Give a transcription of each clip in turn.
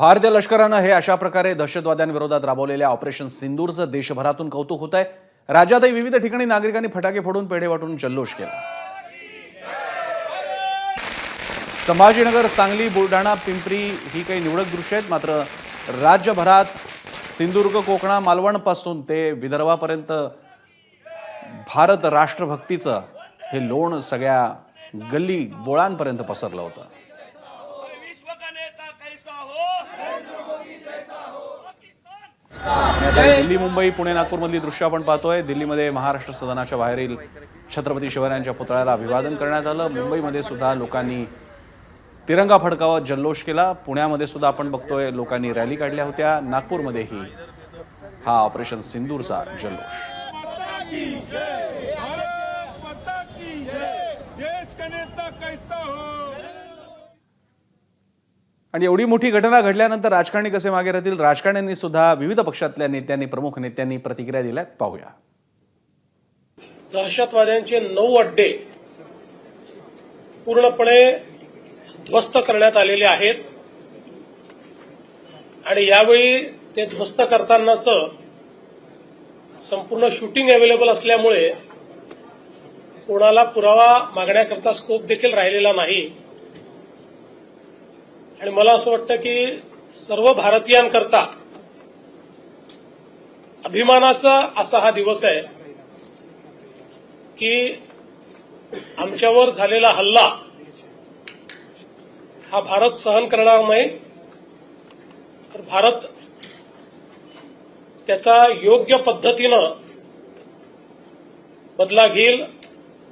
भारतीय लष्करानं हे अशा प्रकारे दहशतवाद्यांविरोधात राबवलेल्या ऑपरेशन सिंदूरचं देशभरातून कौतुक होत आहे राज्यातही विविध ठिकाणी नागरिकांनी फटाके फोडून पेढे वाटून जल्लोष केला. संभाजीनगर सांगली बुलढाणा पिंपरी ही काही निवडक दृश्य आहेत. मात्र राज्यभरात सिंधुदुर्ग कोकणा मालवणपासून ते विदर्भापर्यंत भारत राष्ट्रभक्तीचं हे लोण सगळ्या गल्ली बोळांपर्यंत पसरलं होतं विश्व का नेता कैसा हो आणि आता दिल्ली मुंबई पुणे नागपूरमधली दृश्य आपण पाहतोय. दिल्लीमध्ये महाराष्ट्र सदनाच्या बाहेरील छत्रपती शिवरायांच्या पुतळ्याला अभिवादन करण्यात आलं. मुंबईमध्ये सुद्धा लोकांनी तिरंगा फडकावत जल्लोष केला. पुण्यामध्ये सुद्धा आपण बघतोय लोकांनी रॅली काढल्या होत्या. नागपूरमध्येही हा ऑपरेशन सिंदूरचा जल्लोष भारत माता की जय देश का नेता कैसा हो आणि एवढी मोठी घटना घडल्यानंतर राजकारणी कसे मागे राहतील? राजकारण्यांनी सुद्धा विविध पक्षातल्या नेत्यांनी प्रमुख नेत्यांनी प्रतिक्रिया दिल्यात. पाहूया. दहशतवाद्यांचे नऊ अड्डे पूर्णपणे ध्वस्त करण्यात आलेले आहेत. आणि यावेळी ते ध्वस्त करतानाच संपूर्ण शूटिंग अवेलेबल असल्यामुळे कोणाला पुरावा मागण्याकरता स्कोप देखील राहिलेला नाही. आणि मला असं वाटतं की सर्व भारतीयांकरता अभिमानाचा असा हा दिवस आहे की आमच्यावर झालेला हल्ला हा भारत सहन करणार नाही तर भारत त्याचा योग्य पद्धतीनं बदला घेईल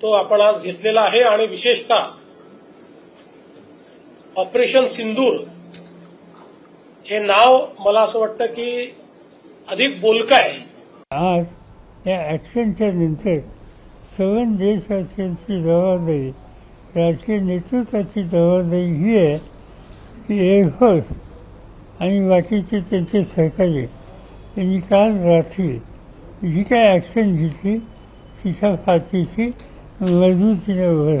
तो आपण आज घेतलेला आहे आणि विशेषतः ऑपरेशन सिंदूर हे नाव मला असं वाटतं की अधिक बोलकं आहे. आज या ॲक्शनच्या नंतर सवन देशवासियांची जबाबदारी राजकीय नेतृत्वाची जबाबदारी ही आहे की एअरफोर्स आणि बाकीचे त्यांचे सहकारी त्यांनी काल रात्री जी काय ॲक्शन घेतली तिच्या फातीची मजबूतीने उभं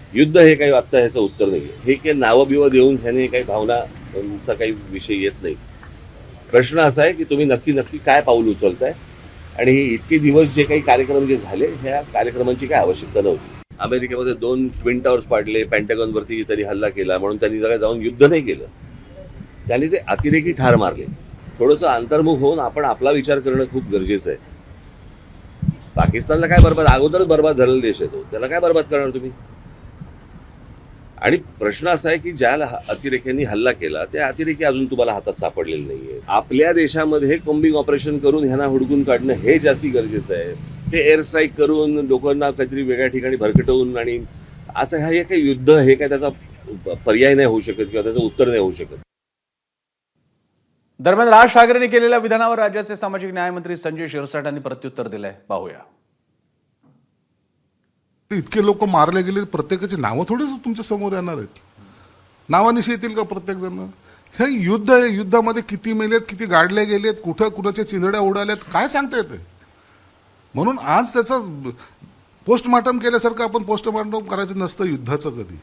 युद्ध हे काही आत्ता ह्याचं उत्तर नाही हे काही नावं बिवं देऊन ह्याने काही भावनाचा काही विषय येत नाही. प्रश्न असा आहे की तुम्ही नक्की नक्की काय पाऊल उचलताय? आणि हे इतके दिवस जे काही कार्यक्रम जे झाले ह्या कार्यक्रमांची काय आवश्यकता नव्हती. अमेरिकेमध्ये दोन ट्विन टावर्स पाडले पॅन्टॅगॉनवरती तरी हल्ला केला म्हणून त्यांनी जरा जाऊन युद्ध नाही केलं. त्यांनी ते अतिरेकी ठार मारले. थोडंसं अंतर्मुख होऊन आपण आपला विचार करणं खूप गरजेचं आहे. पाकिस्तानला काय बरबाद? अगोदरच बरबाद झालेला देश आहे तो. त्याला काय बरबाद करणार तुम्ही? प्रश्न असा आहे की ज्या अतिरेक्यांनी हल्ला केला त्या अतिरेकी अजून तुम्हाला हातात सापडलेले नाहीये आपल्या देशामध्ये कॉम्बिंग ऑपरेशन करून ह्यांना हुडकून काढणं हे जास्ती गरजेचं आहे. ते एअर स्ट्राईक करून लोकांना काहीतरी वेगळ्या ठिकाणी भरकटवून आणि असं हे काही युद्ध हे काय त्याचा पर्याय नाही होऊ शकत किंवा त्याचं उत्तर नाही होऊ शकत. दरम्यान राज ठाकरेंनी केलेल्या विधानावर राज्याचे सामाजिक न्यायमंत्री संजय शिरसाट यांनी प्रत्युत्तर दिलंय. पाहूया. इतके लोक मारले गेले प्रत्येकाची नावं थोडीच तुमच्यासमोर येणार आहेत. नावानिशी येतील का प्रत्येक जण हे युद्ध आहे युद्धामध्ये किती मेलेत किती गाडले गेलेत कुठं कुणाच्या चिंधड्या उडाल्यात काय सांगता येते? म्हणून आज त्याचं पोस्टमार्टम केल्यासारखं आपण पोस्टमार्टम करायचं नसतं युद्धाचं कधी.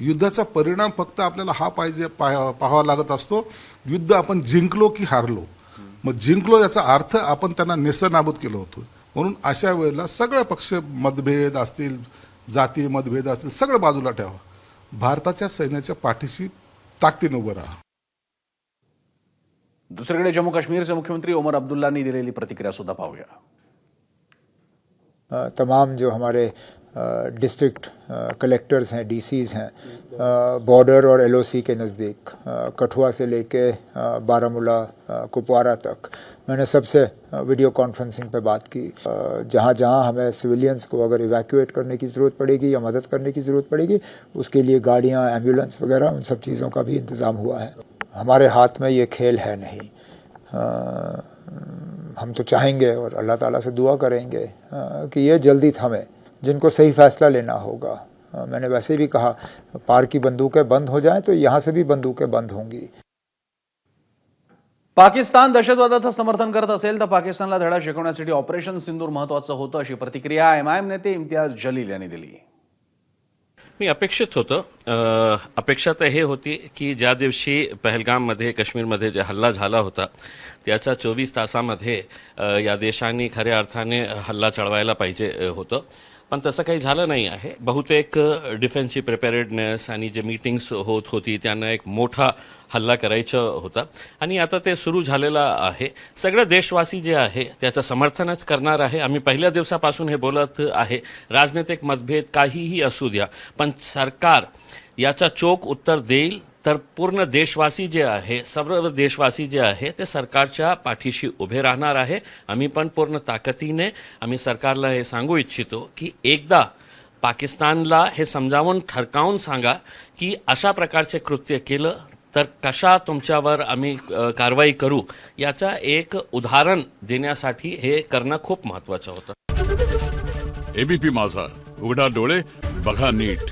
युद्धाचा परिणाम फक्त आपल्याला हा पाहिजे पाहावा लागत असतो. युद्ध आपण जिंकलो की हारलो. मग जिंकलो याचा अर्थ आपण त्यांना नेसनाबूत केलं होतं. म्हणून अशा वेळेला सगळे पक्ष मतभेद असतील जाती मतभेद असतील सगळं बाजूला ठेवा. भारताच्या सैन्याच्या पाठीशी ताकदीनं उभं राहा. दुसरीकडे जम्मू काश्मीरचे मुख्यमंत्री ओमर अब्दुल्लांनी दिलेली प्रतिक्रिया सुद्धा पाहूया. तमाम जो हमारे डिस्ट्रिक्ट कलेक्टर्स हैं डीसीज हैं बॉर्डर और एलओसी के नज़दीक कठुआ से लेके बारामूला कुपवारा तक। मैंने सबसे वीडियो कॉन्फ्रेंसिंग पे बात की। जहाँ जहाँ हमें सिविलियंस को अगर इवैक्यूएट करने की ज़रूरत पड़ेगी या मदद करने की ज़रूरत पड़ेगी उसके लिए गाड़ियाँ एंबुलेंस वगैरह उन सब चीज़ों का भी इंतज़ाम हुआ है। हमारे हाथ में ये खेल है नहीं। अ, हम तो चाहेंगे और अल्लाह ताला से दुआ करेंगे अ, कि ये जल्दी थमे। जिनको सही फैसला लेना होगा। मैंने वैसे भी कहा पार की बंदूकें बंद हो जाएं तो यहाँ से भी बंदूकें बंद होंगी। पाकिस्तान दहशतवादाचं समर्थन करत असेल तर पाकिस्तानला धडा शिकवण्यासाठी ऑपरेशन सिंदूर महत्वाचं होतं अशी प्रतिक्रिया एमआयएम नेते इम्तियाज जलील यांनी दिली. मी अपेक्षित होतं. अपेक्षा तर हे होती की ज्या दिवशी पहलगाममध्ये काश्मीरमध्ये जे हल्ला झाला होता त्याच्या चोवीस तासामध्ये या देशांनी खऱ्या अर्थाने हल्ला चढवायला पाहिजे होतं. पण तसं काही झालं नाही आहे. बहुतेक डिफेन्सची प्रिपेरेडनेस आणि जे मीटिंग्स होत होती त्यांना एक मोठा हल्ला करायचं होता. आणि आता ते सुरू झालेलं आहे. सगळं देशवासी जे आहे त्याचं समर्थनच करणार आहे. आम्ही पहिल्या दिवसापासून हे बोलत आहे. राजनैतिक मतभेद काहीही असू द्या पण सरकार याचा चोख उत्तर देईल तर पूर्ण देशवासी जे आहे सर्व देशवासी जे आहे ते सरकारच्या पाठीशी उभे राहणार आहे. आम्ही पण पूर्ण ताकदीने आम्ही सरकारला हे सांगू इच्छितो की एकदा पाकिस्तानला हे समजावून ठरकावून सांगा की अशा प्रकारचे कृत्य केलं तर कशा तुमच्यावर आम्ही कारवाई करू? याचा एक उदाहरण देण्यासाठी हे करणं खूप महत्त्वाचं होतं. एबीपी माझा. उघडा डोळे बघा नीट.